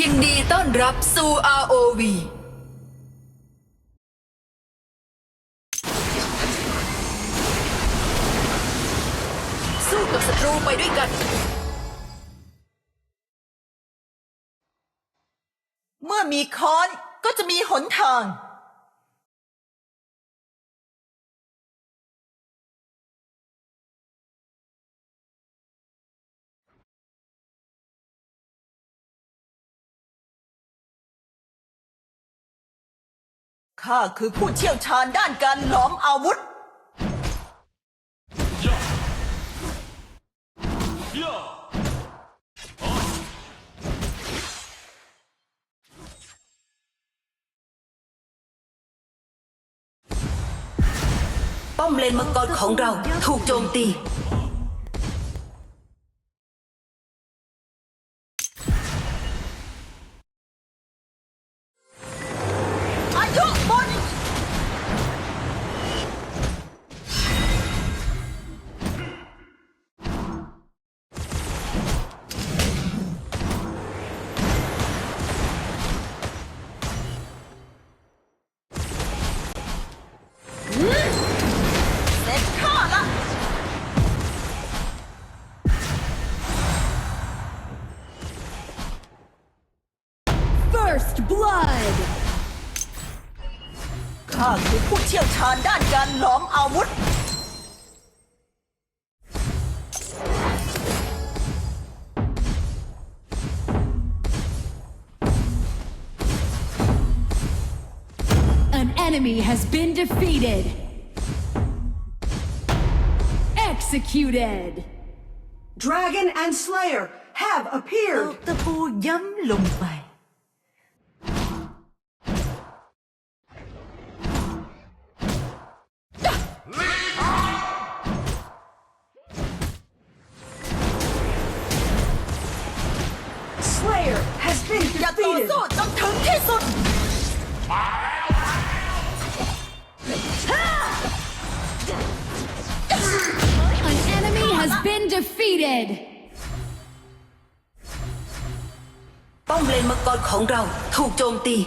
ยินดีต้อนรับสู่ ROV สู้กับศัตรูไปด้วยกัน เมื่อมีค้อนก็จะมีหนทาง ข้าคือผู้เชี่ยวชาญด้านการหลอมอาวุธ ป้อมเลนมังกรของเราถูกโจมตี คือผู้เชี่ยวชาญด้านการหลอมอาวุธ An enemy has been defeated. Executed. Dragon and Slayer have เอา appeared. ตะปูย้ำลงไป ต่อ defeated. สู้จนถึงที่สุด An enemy has been defeated. ป้อมเลนมังกรของเราถูกโจมตี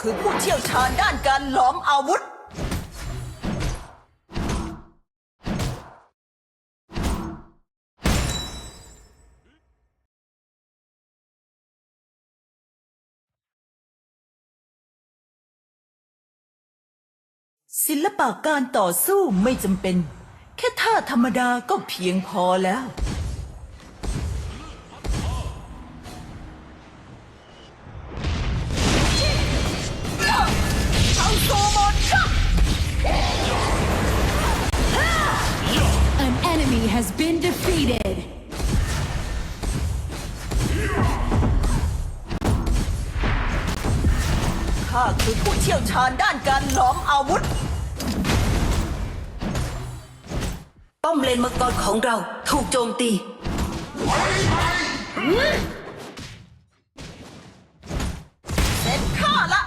คือผู้เชี่ยวชาญด้านการหลอมอาวุธ ศิลปะการต่อสู้ไม่จำเป็น แค่ท่าธรรมดาก็เพียงพอแล้ว has been defeated. ข้าคือผู้เชี่ยวชาญด้านการหลอมอาวุธ ป้อมเลนมังกรของเราถูกโจมตี เสร็จข้าละ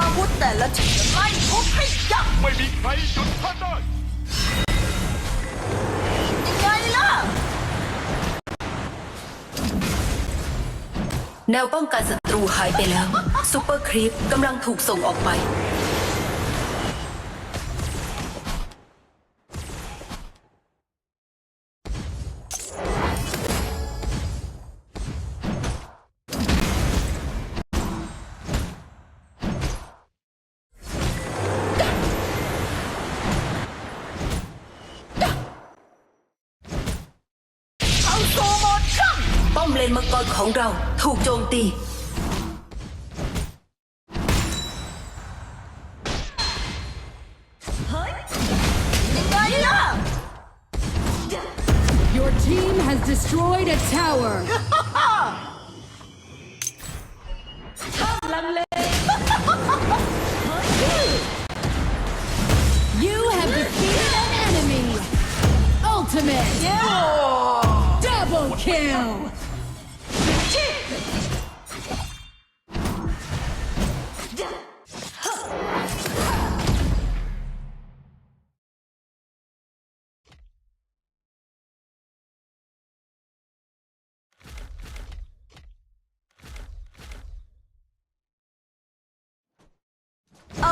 อาวุธแต่ละชนิดไล่ทุบให้ยับ ไม่มีใครหยุดท่านได้ แนวป้องกันศัตรูหายไปแล้วซูเปอร์ครีปกำลังถูกส่งออกไป เข้าโห Bom lên mặt con khổng rau, thuộc trôn ti. Has destroyed a tower.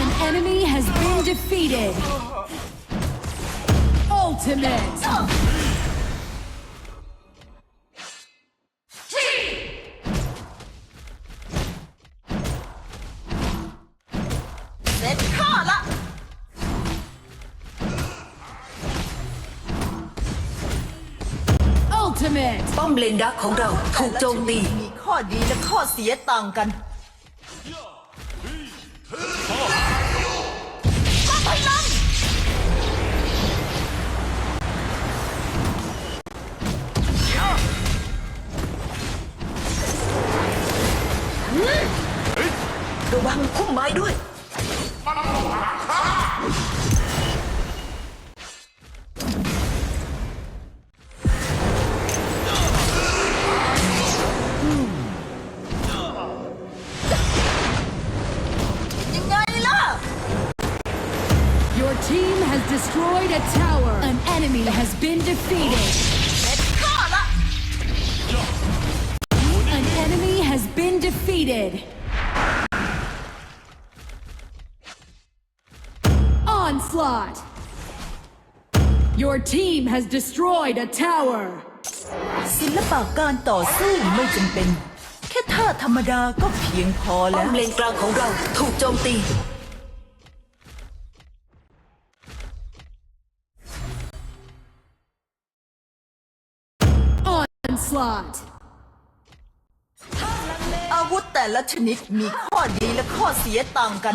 An enemy has been defeated. Ultimate. เสร็จข้าละ Ultimate. ป้อมเลนดักของเราถูกโจมตี มีข้อดีและข้อเสียต่างกัน destroyed a tower. An enemy has been defeated. เสร็จข้าละ An enemy has been defeated. Onslaught. Your team has destroyed a tower. ศิลปะการต่อสู้ไม่จำเป็น แค่ท่าธรรมดาก็เพียงพอ ป้อ แล้ว มเลนกลางของเราถูกโจมตี Onslaught. อาวุธแต่ละชนิดมีข้อดีและข้อเสียต่างกัน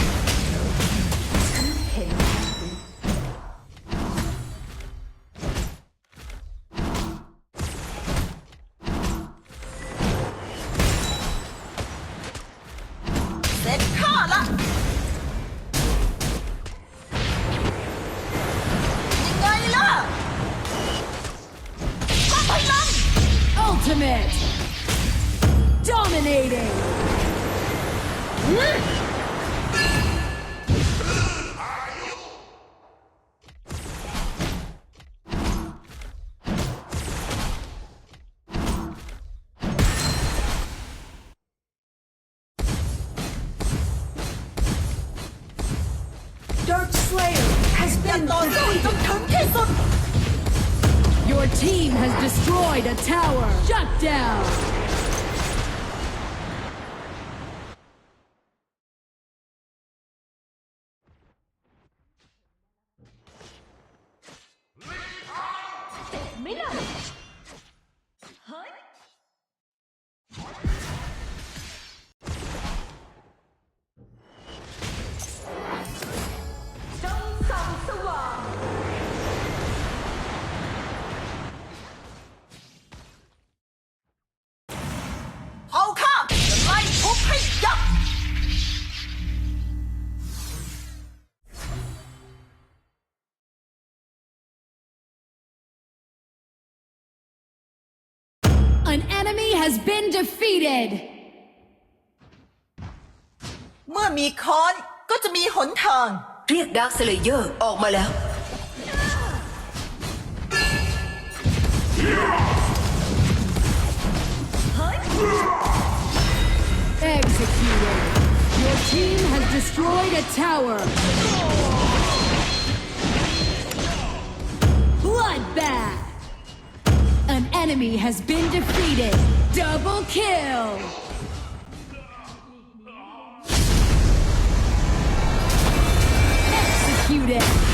has อย่า been ต่อสู้จนถึงที่สุด Your team has destroyed a tower. Shut down. has been defeated. เมื่อมีค้อนก็จะมีหนทาง เรียกดาร์คสเลเยอร์ออกมาแล้ว Executed. Your team destroyed a tower. Bloodbath. An enemy has been defeated. Double kill. Executed.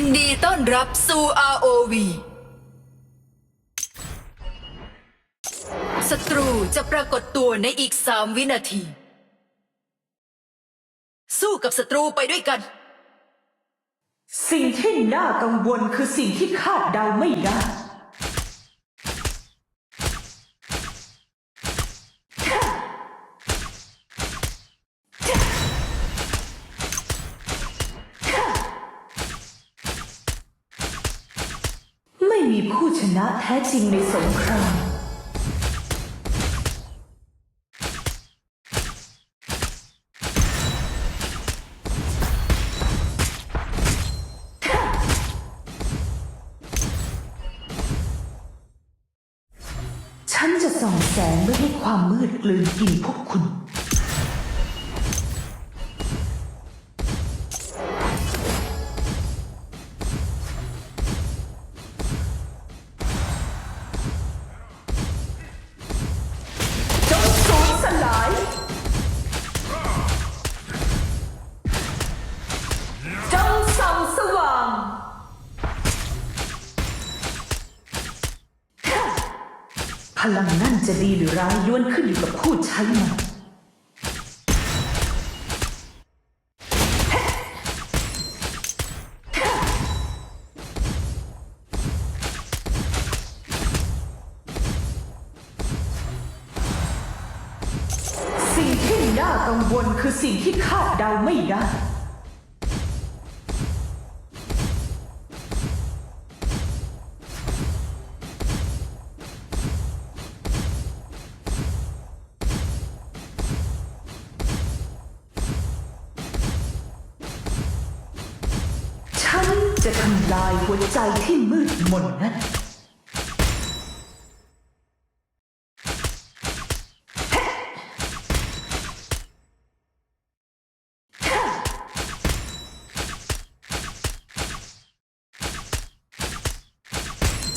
ยินดีต้อนรับสู่ ROV ศัตรูจะปรากฏตัวในอีกสามวินาที สู้กับศัตรูไปด้วยกัน สิ่งที่น่ากังวลคือสิ่งที่คาดเดาไม่ได้ ไม่มีผู้ชนะแท้จริงในสงคราม พลังนั่นจะดีหรือร้ายย้วนขึ้นอยู่กับผู้ใช้มันำลายหัวใจที่มืดมนนั้น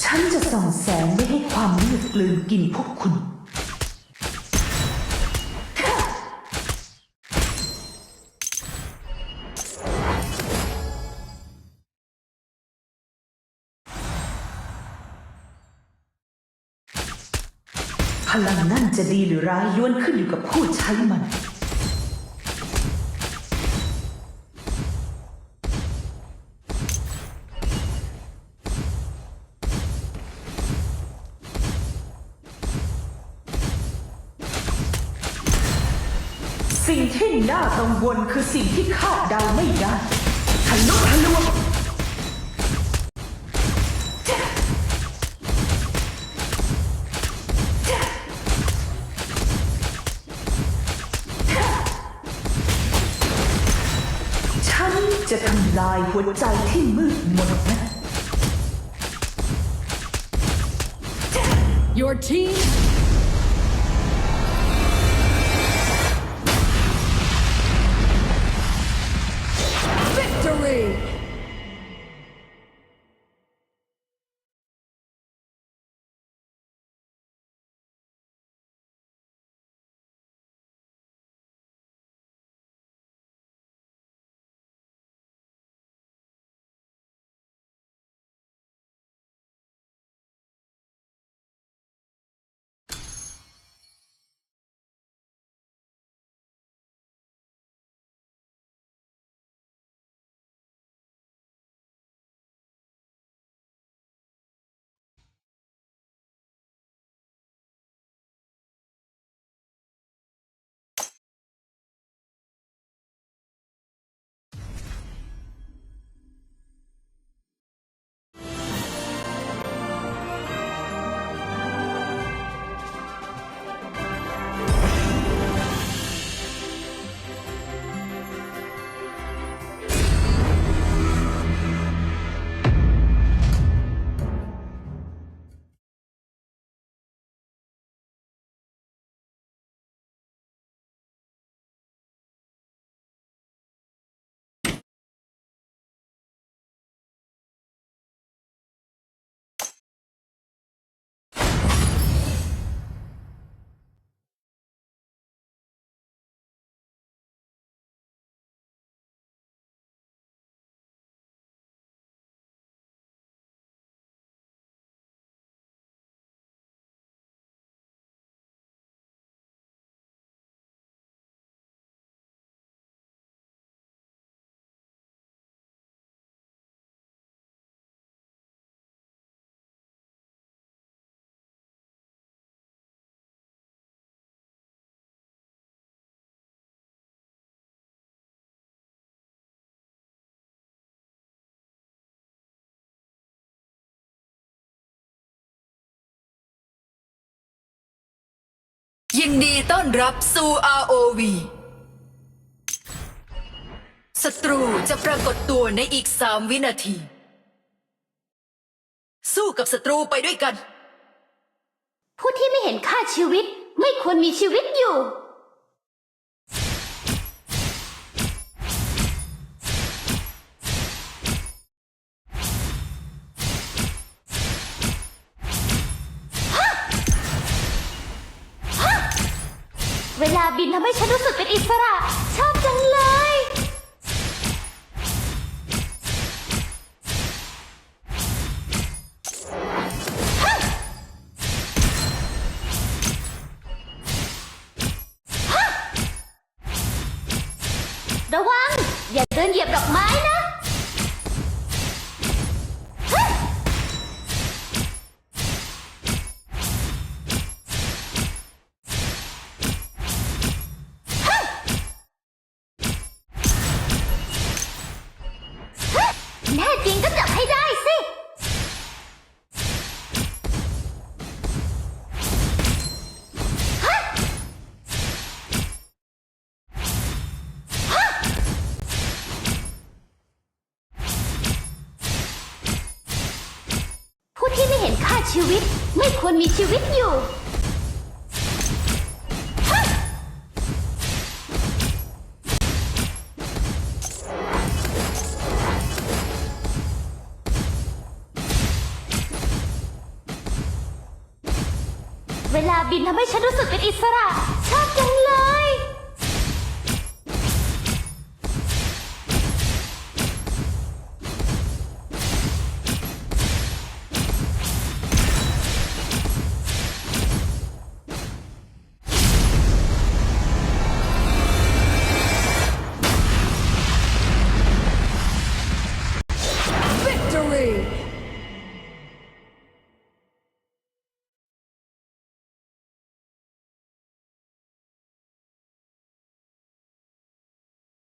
ฉันจะส่องแสงไม่ให้ความมืดกลืนกินพวกคุณ พลังนั่นจะดีหรือร้ายล้วนขึ้นอยู่กับผู้ใช้มัน สิ่งที่น่ากังวลคือสิ่งที่คาดเดาไม่ได้ทะลุทะลวง หัวใจที่มืดมนนั้น Your team ยินดีต้อนรับสู่ ROV ศัตรูจะปรากฏตัวในอีกสามวินาที สู้กับศัตรูไปด้วยกัน ผู้ที่ไม่เห็นค่าชีวิตไม่ควรมีชีวิตอยู่ เวลาบินทำ ให้ฉันรู้สึกเป็นอิสระ ชอบจังเลย ระวัง อย่าเดินเหยียบดอกไม้นะ ไม่ควรมีชีวิตอยู่ เวลาบินทำให้ฉันรู้สึกเป็นอิสระ ชอบจัง